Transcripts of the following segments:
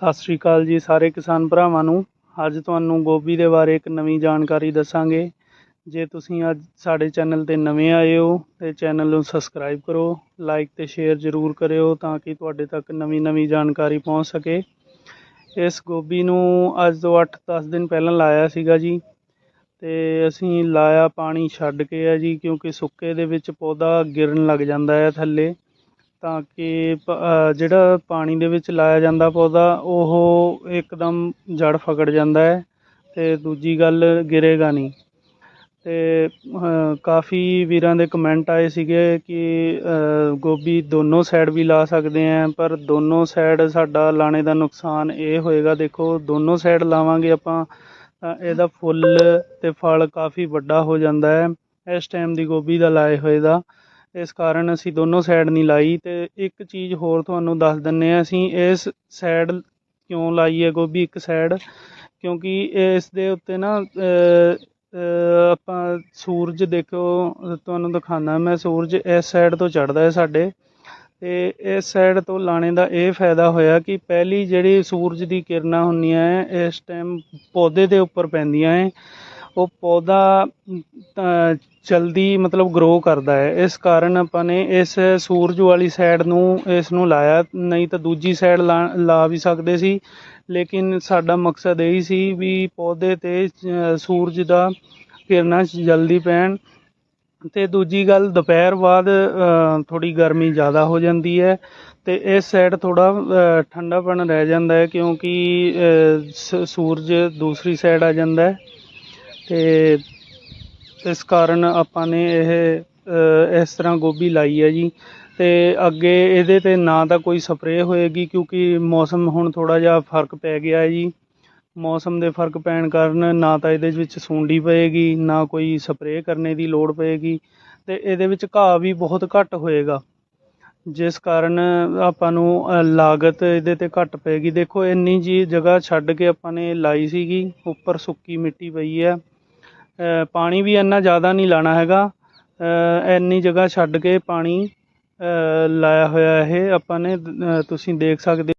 ਸਤਿ ਸ਼੍ਰੀ ਅਕਾਲ ਜੀ ਸਾਰੇ ਕਿਸਾਨ ਭਰਾਵਾਂ ਨੂੰ। ਅੱਜ ਤੁਹਾਨੂੰ ਗੋਭੀ ਦੇ ਬਾਰੇ ਇੱਕ ਨਵੀਂ ਜਾਣਕਾਰੀ ਦੱਸਾਂਗੇ। ਜੇ ਤੁਸੀਂ ਅੱਜ ਸਾਡੇ ਚੈਨਲ ਤੇ ਨਵੇਂ ਆਏ ਹੋ ਤੇ ਚੈਨਲ ਨੂੰ ਸਬਸਕ੍ਰਾਈਬ ਕਰੋ, ਲਾਈਕ ਤੇ ਸ਼ੇਅਰ ਜ਼ਰੂਰ ਕਰਿਓ ਤਾਂ ਕਿ ਤੁਹਾਡੇ ਤੱਕ ਨਵੀਂ ਨਵੀਂ ਜਾਣਕਾਰੀ ਪਹੁੰਚ ਸਕੇ। ਇਸ ਗੋਭੀ ਨੂੰ ਅੱਜ ਤੋਂ 8-10 ਦਿਨ ਪਹਿਲਾਂ ਲਾਇਆ ਸੀਗਾ ਜੀ ਤੇ ਅਸੀਂ ਲਾਇਆ ਪਾਣੀ ਛੱਡ ਕੇ ਆ ਜੀ ਕਿਉਂਕਿ ਸੁੱਕੇ ਦੇ ਵਿੱਚ ਪੌਦਾ ਗਿਰਨ ਲੱਗ ਜਾਂਦਾ ਹੈ ਥੱਲੇ। ਤਾਂ ਕਿ ਪ- ਜਿਹੜਾ ਪਾਣੀ ਦੇ ਵਿੱਚ ਲਾਇਆ ਜਾਂਦਾ ਪੌਦਾ, ਉਹ ਇੱਕਦਮ ਜੜ ਫਕੜ ਜਾਂਦਾ ਹੈ ਅਤੇ ਦੂਜੀ ਗੱਲ ਗਿਰੇਗਾ ਨਹੀਂ। ਅਤੇ ਕਾਫੀ ਵੀਰਾਂ ਦੇ ਕਮੈਂਟ ਆਏ ਸੀਗੇ ਕਿ ਗੋਭੀ ਦੋਨੋਂ ਸਾਈਡ ਵੀ ਲਾ ਸਕਦੇ ਆ ਪਰ ਦੋਨੋਂ ਸਾਈਡ ਸਾਡਾ ਲਾਣੇ ਦਾ ਨੁਕਸਾਨ ਇਹ ਹੋਏਗਾ। ਦੇਖੋ, ਦੋਨੋਂ ਸਾਈਡ ਲਾਵਾਂਗੇ ਆਪਾਂ, ਤਾਂ ਇਹਦਾ ਫੁੱਲ ਅਤੇ ਫਲ ਕਾਫੀ ਵੱਡਾ ਹੋ ਜਾਂਦਾ ਹੈ ਇਸ ਟਾਈਮ ਦੀ ਗੋਭੀ ਦਾ ਲਾਏ ਹੋਏ ਦਾ। ਇਸ ਕਾਰਨ ਅਸੀਂ ਦੋਨੋਂ ਸਾਈਡ ਨਹੀਂ ਲਾਈ ਅਤੇ ਇੱਕ ਚੀਜ਼ ਹੋਰ ਤੁਹਾਨੂੰ ਦੱਸ ਦਿੰਦੇ ਹਾਂ, ਅਸੀਂ ਇਸ ਸਾਈਡ ਕਿਉਂ ਲਾਈ ਹੈ ਗੋਭੀ, ਇੱਕ ਸਾਈਡ ਕਿਉਂਕਿ ਇਸ ਦੇ ਉੱਤੇ ਨਾ ਆਪਾਂ ਸੂਰਜ ਦੇਖੋ, ਤੁਹਾਨੂੰ ਦਿਖਾਉਂਦਾ ਮੈਂ, ਸੂਰਜ ਇਸ ਸਾਈਡ ਤੋਂ ਚੜ੍ਹਦਾ ਹੈ ਸਾਡੇ ਤੇ ਇਸ ਸਾਈਡ ਤੋਂ ਲਾਣੇ ਦਾ ਇਹ ਫਾਇਦਾ ਹੋਇਆ ਕਿ ਪਹਿਲੀ ਜਿਹੜੀ ਸੂਰਜ ਦੀ ਕਿਰਨਾਂ ਹੁੰਦੀਆਂ ਹੈ, ਇਸ ਟਾਈਮ ਪੌਦੇ ਦੇ ਉੱਪਰ ਪੈਂਦੀਆਂ ਹੈ। ਉਹ ਪੌਦਾ ਜਲਦੀ ਮਤਲਬ ਗਰੋ ਕਰਦਾ ਹੈ। ਇਸ ਕਾਰਨ ਆਪਾਂ ਨੇ ਇਸ ਸੂਰਜ ਵਾਲੀ ਸਾਈਡ ਨੂੰ ਇਸ ਨੂੰ ਲਾਇਆ। ਨਹੀਂ ਤਾਂ ਦੂਜੀ ਸਾਈਡ ਲਾ ਲਾ ਵੀ ਸਕਦੇ ਸੀ। ਲੇਕਿਨ ਸਾਡਾ ਮਕਸਦ ਇਹੀ ਸੀ ਵੀ ਪੌਦੇ ਤੇ ਸੂਰਜ ਦਾ ਕਿਰਨਾਂ ਜਲਦੀ ਪੈਣ। ਅਤੇ ਦੂਜੀ ਗੱਲ, ਦੁਪਹਿਰ ਬਾਅਦ ਥੋੜ੍ਹੀ ਗਰਮੀ ਜ਼ਿਆਦਾ ਹੋ ਜਾਂਦੀ ਹੈ ਅਤੇ ਇਸ ਸਾਈਡ ਥੋੜ੍ਹਾ ਠੰਡਾਪਣ ਰਹਿ ਜਾਂਦਾ ਹੈ ਕਿਉਂਕਿ ਸ- ਸੂਰਜ ਦੂਸਰੀ ਸਾਈਡ ਆ ਜਾਂਦਾ ਹੈ। ਤੇ ਇਸ ਕਾਰਨ ਆਪਾਂ ਨੇ ਇਹ ਇਸ ਤਰ੍ਹਾਂ ਗੋਭੀ ਲਾਈ ਹੈ ਜੀ। ਅਤੇ ਅੱਗੇ ਇਹਦੇ ਤੇ ਨਾ ਤਾਂ ਕੋਈ ਸਪਰੇਅ ਹੋਏਗੀ ਕਿਉਂਕਿ ਮੌਸਮ ਹੁਣ ਥੋੜ੍ਹਾ ਜਿਹਾ ਫ਼ਰਕ ਪੈ ਗਿਆ ਜੀ। ਮੌਸਮ ਦੇ ਫ਼ਰਕ ਪੈਣ ਕਾਰਨ ਨਾ ਤਾਂ ਇਹਦੇ ਵਿੱਚ ਸੁੰਡੀ ਪਏਗੀ, ਨਾ ਕੋਈ ਸਪਰੇਅ ਕਰਨੇ ਦੀ ਲੋੜ ਪਏਗੀ। ਅਤੇ ਇਹਦੇ ਵਿੱਚ ਘਾਹ ਵੀ ਬਹੁਤ ਘੱਟ ਹੋਏਗਾ। ਜਿਸ ਕਾਰਨ ਆਪਾਂ ਨੂੰ ਲਾਗਤ ਇਹਦੇ ਤੇ ਘੱਟ ਪਏਗੀ। ਦੇਖੋ, ਇੰਨੀ ਜੀ ਜਗ੍ਹਾ ਛੱਡ ਕੇ ਆਪਾਂ ਨੇ ਲਾਈ ਸੀਗੀ, ਉੱਪਰ ਸੁੱਕੀ ਮਿੱਟੀ ਪਈ ਹੈ। ਪਾਣੀ ਵੀ ਇੰਨਾ ਜ਼ਿਆਦਾ ਨਹੀਂ ਲਾਉਣਾ ਹੈਗਾ। ਇੰਨੀ ਜਗ੍ਹਾ ਛੱਡ ਕੇ ਪਾਣੀ ਲਾਇਆ ਹੋਇਆ ਇਹ। ਆਪਾਂ ਨੇ ਤੁਸੀਂ ਦੇਖ ਸਕਦੇ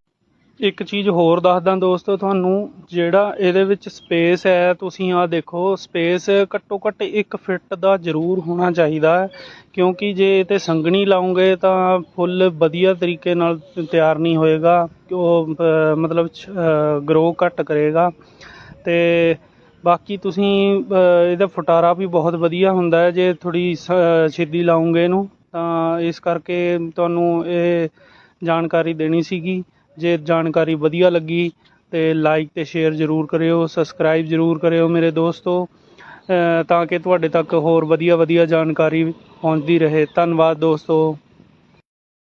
ਇੱਕ ਚੀਜ਼ ਹੋਰ ਦੱਸਦਾ ਦੋਸਤੋ, ਤੁਹਾਨੂੰ ਜਿਹੜਾ ਇਹਦੇ ਵਿੱਚ ਸਪੇਸ ਹੈ, ਤੁਸੀਂ ਆਹ ਦੇਖੋ ਸਪੇਸ ਘੱਟੋ ਘੱਟ 1 ਫਿੱਟ ਦਾ ਜ਼ਰੂਰ ਹੋਣਾ ਚਾਹੀਦਾ ਹੈ। ਕਿਉਂਕਿ ਜੇ ਇਹ ਤੇ ਸੰਘਣੀ ਲਾਉਂਗੇ ਤਾਂ ਫੁੱਲ ਵਧੀਆ ਤਰੀਕੇ ਨਾਲ ਤਿਆਰ ਨਹੀਂ ਹੋਏਗਾ। ਉਹ ਮਤਲਬ ਗਰੋ ਘੱਟ ਕਰੇਗਾ। ਤੇ ਬਾਕੀ ਤੁਸੀਂ ਇਹਦਾ ਫੁਟਾਰਾ ਵੀ ਬਹੁਤ ਵਧੀਆ ਹੁੰਦਾ ਹੈ, ਜੇ ਥੋੜੀ ਛੇਦੀ ਲਾਉਂਗੇ ਇਹਨੂੰ, ਤਾਂ ਇਸ ਕਰਕੇ ਤੁਹਾਨੂੰ ਇਹ ਜਾਣਕਾਰੀ ਦੇਣੀ ਸੀਗੀ। ਜੇ ਜਾਣਕਾਰੀ ਵਧੀਆ ਲੱਗੀ ਤੇ ਲਾਈਕ ਤੇ ਸ਼ੇਅਰ ਜ਼ਰੂਰ ਕਰਿਓ ਸਬਸਕ੍ਰਾਈਬ ਜ਼ਰੂਰ ਕਰਿਓ ਮੇਰੇ ਦੋਸਤੋ। ਤਾਂ ਕਿ ਤੁਹਾਡੇ ਤੱਕ ਹੋਰ ਵਧੀਆ ਵਧੀਆ ਜਾਣਕਾਰੀ ਪਹੁੰਚਦੀ ਰਹੇ। ਧੰਨਵਾਦ ਦੋਸਤੋ।